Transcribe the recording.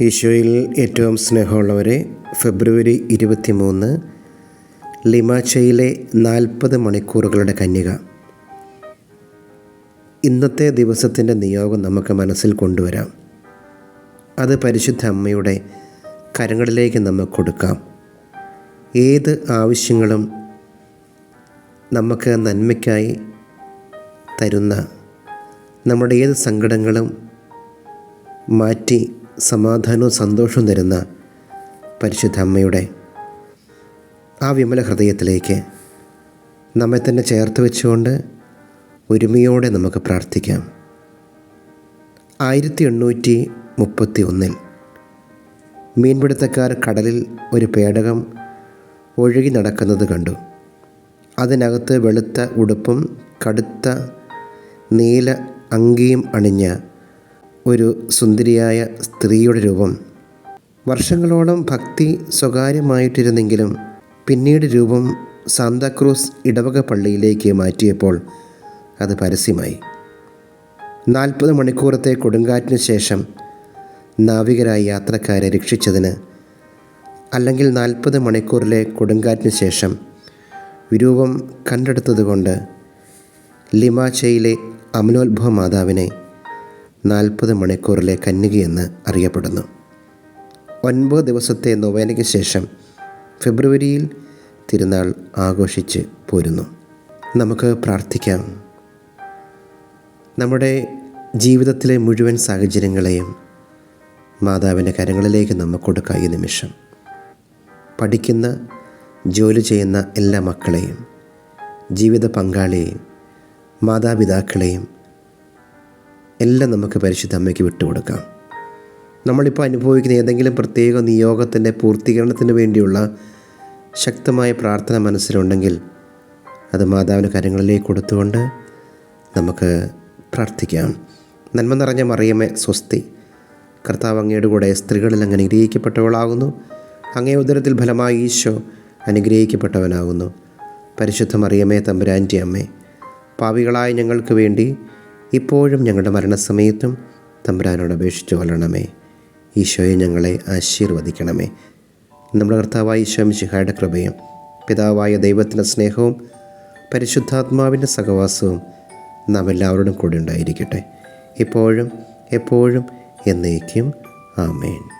ഈശോയിൽ ഏറ്റവും സ്നേഹമുള്ളവരെ ഫെബ്രുവരി ഇരുപത്തി മൂന്ന് ലിമാച്ചയിലെ നാൽപ്പത് മണിക്കൂറുകളുടെ കന്യക. ഇന്നത്തെ ദിവസത്തിന്റെ നിയോഗം നമുക്ക് മനസ്സിൽ കൊണ്ടുവരാം. അത് പരിശുദ്ധ അമ്മയുടെ കരങ്ങളിലേക്ക് നമുക്ക് കൊടുക്കാം. ഏത് ആവശ്യങ്ങളും നമുക്ക് നന്മയ്ക്കായി തരുന്ന നമ്മുടെ ഏത് സങ്കടങ്ങളും മാറ്റി സമാധാനവും സന്തോഷവും തരുന്ന പരിശുദ്ധ അമ്മയുടെ ആ വിമല ഹൃദയത്തിലേക്ക് നമ്മെ തന്നെ ചേർത്ത് വെച്ചുകൊണ്ട് ഒരുമയോടെ നമുക്ക് പ്രാർത്ഥിക്കാം. ആയിരത്തി എണ്ണൂറ്റി മുപ്പത്തി ഒന്നിൽ മീൻപിടുത്തക്കാർ കടലിൽ ഒരു പേടകം ഒഴുകി നടക്കുന്നത് കണ്ടു. അതിനകത്ത് വെളുത്ത ഉടുപ്പും കടുത്ത നീല അങ്കിയും അണിഞ്ഞ ഒരു സുന്ദരിയായ സ്ത്രീയുടെ രൂപം. വർഷങ്ങളോളം ഭക്തി സ്വകാര്യമായിട്ടിരുന്നെങ്കിലും പിന്നീട് രൂപം സാന്താക്രൂസ് ഇടവക പള്ളിയിലേക്ക് മാറ്റിയപ്പോൾ അത് പരസ്യമായി. നാൽപ്പത് മണിക്കൂറത്തെ കൊടുങ്കാറ്റിന് ശേഷം നാവികരായ യാത്രക്കാരെ രക്ഷിച്ചതിന് അല്ലെങ്കിൽ നാൽപ്പത് മണിക്കൂറിലെ കൊടുങ്കാറ്റിന് ശേഷം രൂപം കണ്ടെടുത്തതുകൊണ്ട് ലിമാച്ചയിലെ അമലോത്ഭവ മാതാവിനെ നാൽപ്പത് മണിക്കൂറിലെ കന്യകയെന്ന് അറിയപ്പെടുന്നു. ഒൻപത് ദിവസത്തെ നൊവേനയ്ക്ക് ശേഷം ഫെബ്രുവരിയിൽ തിരുനാൾ ആഘോഷിച്ച് പോരുന്നു. നമുക്ക് പ്രാർത്ഥിക്കാം. നമ്മുടെ ജീവിതത്തിലെ മുഴുവൻ സാഹചര്യങ്ങളെയും മാതാവിന്റെ കരങ്ങളിലേക്ക് നമുക്ക് കൊടുക്കാം ഈ നിമിഷം. പഠിക്കുന്ന ജോലി ചെയ്യുന്ന എല്ലാ മക്കളെയും ജീവിത പങ്കാളിയെയും മാതാപിതാക്കളെയും എല്ലാം നമുക്ക് പരിശുദ്ധ അമ്മയ്ക്ക് വിട്ടുകൊടുക്കാം. നമ്മളിപ്പോൾ അനുഭവിക്കുന്ന ഏതെങ്കിലും പ്രത്യേക നിയോഗത്തിന്റെ പൂർത്തീകരണത്തിന് വേണ്ടിയുള്ള ശക്തമായ പ്രാർത്ഥന മനസ്സിലുണ്ടെങ്കിൽ അത് മാതാവിന്റെ കരങ്ങളിലേക്ക് കൊടുത്തുകൊണ്ട് നമുക്ക് പ്രാർത്ഥിക്കാം. നന്മ നിറഞ്ഞ മറിയമ്മേ സ്വസ്തി. കർത്താവ് അങ്ങയുടെ കൂടെ സ്ത്രീകളിൽ അങ്ങനെ അനുഗ്രഹിക്കപ്പെട്ടവളാകുന്നു അങ്ങേ ഉദരത്തിൽ ഫലമായി ഈശോ അനുഗ്രഹിക്കപ്പെട്ടവനാകുന്നു. പരിശുദ്ധ മറിയമ്മേ തമ്പുരാന്റെ അമ്മേ പാവികളായ ഞങ്ങൾക്ക് വേണ്ടി ഇപ്പോഴും ഞങ്ങളുടെ മരണസമയത്തും തമ്പുരാനോട് അപേക്ഷിച്ചു കൊള്ളണമേ. ഈശോയെ ഞങ്ങളെ ആശീർവദിക്കണമേ. നമ്മുടെ കർത്താവായ ഈശോ മിശിഹായുടെ കൃപയും പിതാവായ ദൈവത്തിന്റെ സ്നേഹവും പരിശുദ്ധാത്മാവിന്റെ സഹവാസവും നാം എല്ലാവരോടും കൂടെ ഉണ്ടായിരിക്കട്ടെ. ഇപ്പോഴും എപ്പോഴും എന്നേക്കും. ആമേൻ.